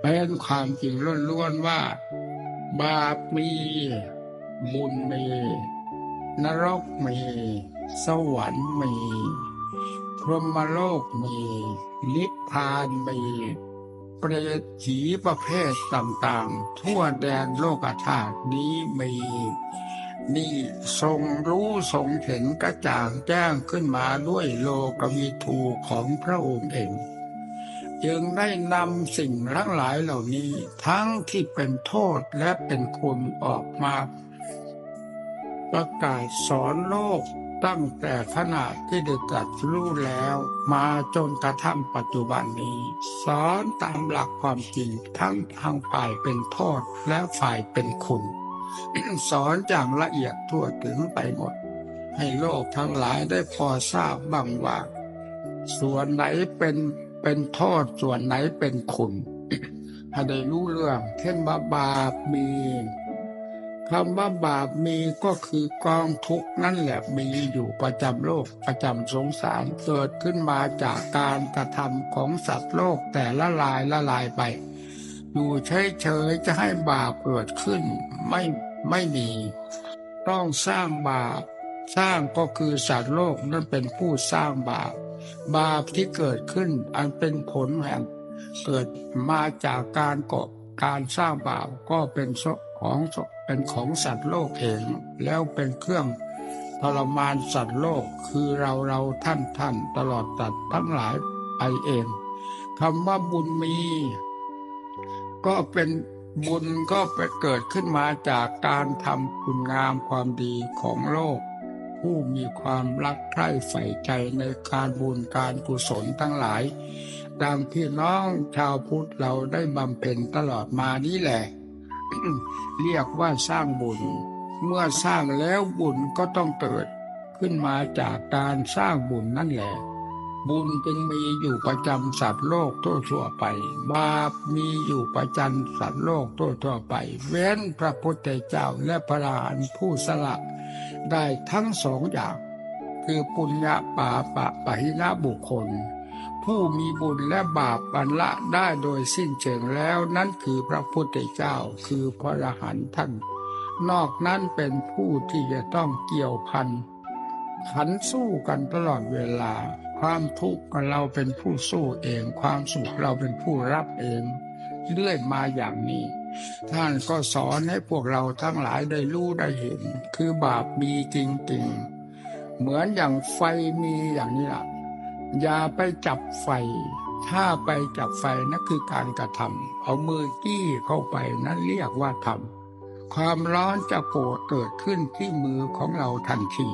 เป็นความจริงล้วนๆว่า บาปมีบุญมี นรกมี สวรรค์มี พรหมโลกมีนิพพานมีเปรตผีประเภทต่างๆ ทั่วแดนโลกธาตุนี้มีนี่ทรงรู้ทรงเห็นกระจ่างแจ้งขึ้นมาด้วยโลกวิทูของพระองค์เอง จึงได้นำสิ่งทั้งหลายเหล่านี้ ทั้งที่เป็นโทษและเป็นคุณออกมา ประกาศสอนโลกตั้งแต่ขนาดที่ได้ตรัดรู้แล้ว มาจนกระทั่งปัจจุบันนี้ สอนตามหลักความจริงทั้งทางฝ่ายเป็นโทษและฝ่ายเป็นคุณ สอนอย่างละเอียดทั่วถึงไปหมด ให้โลกทั้งหลายได้พอทราบบ้างว่า ส่วนไหนเป็น เป็นโทษส่วนไหนเป็นคุณให้ได้รู้เรื่อง เช่นว่าบาปมีคำว่าบาปมีก็คือกองทุกนั่นแหละมีอยู่ประจำโลกประจำสงสารเกิดขึ้นมาจากการกระทำของสัตว์โลกแต่ละลายละลายไป อยู่เฉยๆจะให้บาปเกิดขึ้นไม่ไม่มี ต้องสร้างบาป สร้างก็คือสัตว์โลกนั่นเป็นผู้สร้างบาป บาปที่เกิดขึ้น อันเป็นผลแห่งเกิดมาจากการก่อการสร้างบาปก็เป็นของเป็นของสัตว์โลกเองแล้วเป็นเครื่องทรมานสัตว์โลกคือเราเราท่านท่านตลอดตัดทั้งหลายไปเองคำว่าบุญมี ก็เป็นบุญก็ไปเกิดขึ้นมาจากการทำคุณงามความดีของโลก ผู้มีความรักใคร่ใฝ่ใจในการบุญการกุศลทั้งหลาย ดังที่น้องชาวพุทธเราได้บำเพ็ญตลอดมานี้แหละ เรียกว่าสร้างบุญ เมื่อสร้างแล้วบุญก็ต้องเกิด ขึ้นมาจากการสร้างบุญนั่นแหละ บุญจึงมีอยู่ประจำสัตว์โลกทั่วทั่วไป บาปมีอยู่ประจำสัตว์โลกทั่วทั่วไป เว้นพระพุทธเจ้าและพระอรหันต์ผู้สละ ได้ทั้งสองอย่าง คือปุญญาปาปะปะหินะบุคคล ผู้มีบุญและบาปบรรละได้โดยสิ้นเชิงแล้วนั่นคือพระพุทธเจ้าคือพระอรหันต์ท่าน นอกนั้นเป็นผู้ที่จะต้องเกี่ยวพัน ขันสู้กันตลอดเวลา ความทุกข์เราเป็นผู้สู้เอง ความสุขเราเป็นผู้รับเองเรื่อยมาอย่างนี้ ท่านก็สอนให้พวกเราทั้งหลายได้รู้ได้เห็น คือบาปมีจริงๆ เหมือนอย่างไฟมีอย่างนี้ล่ะอย่าไปจับไฟ ถ้าไปจับไฟนั่นคือการกระทำเอามือกี้เข้าไปนั่นเรียกว่าทำความร้อนจะโกรธเกิดขึ้นที่มือของเราทันที